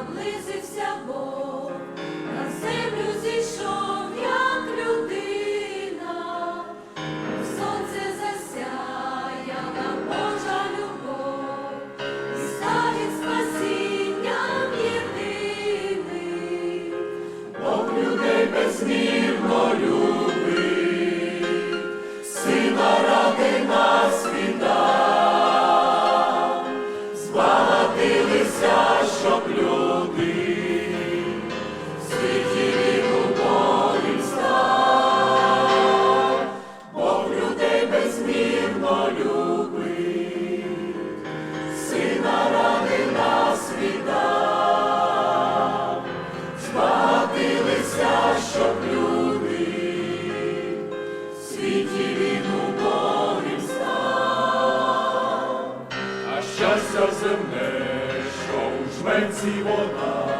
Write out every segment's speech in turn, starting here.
наблизився Бог, на землю зійшов, як людина, сонце засяяла Божа любов, і спасінням єдиний, Бог людей без змін. щастя земне, що у жменці вода.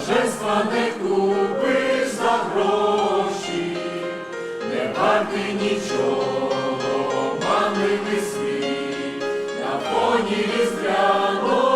блаженства не купиш за гроші, не варти нічого, манливий свій, на фоні різдвяно.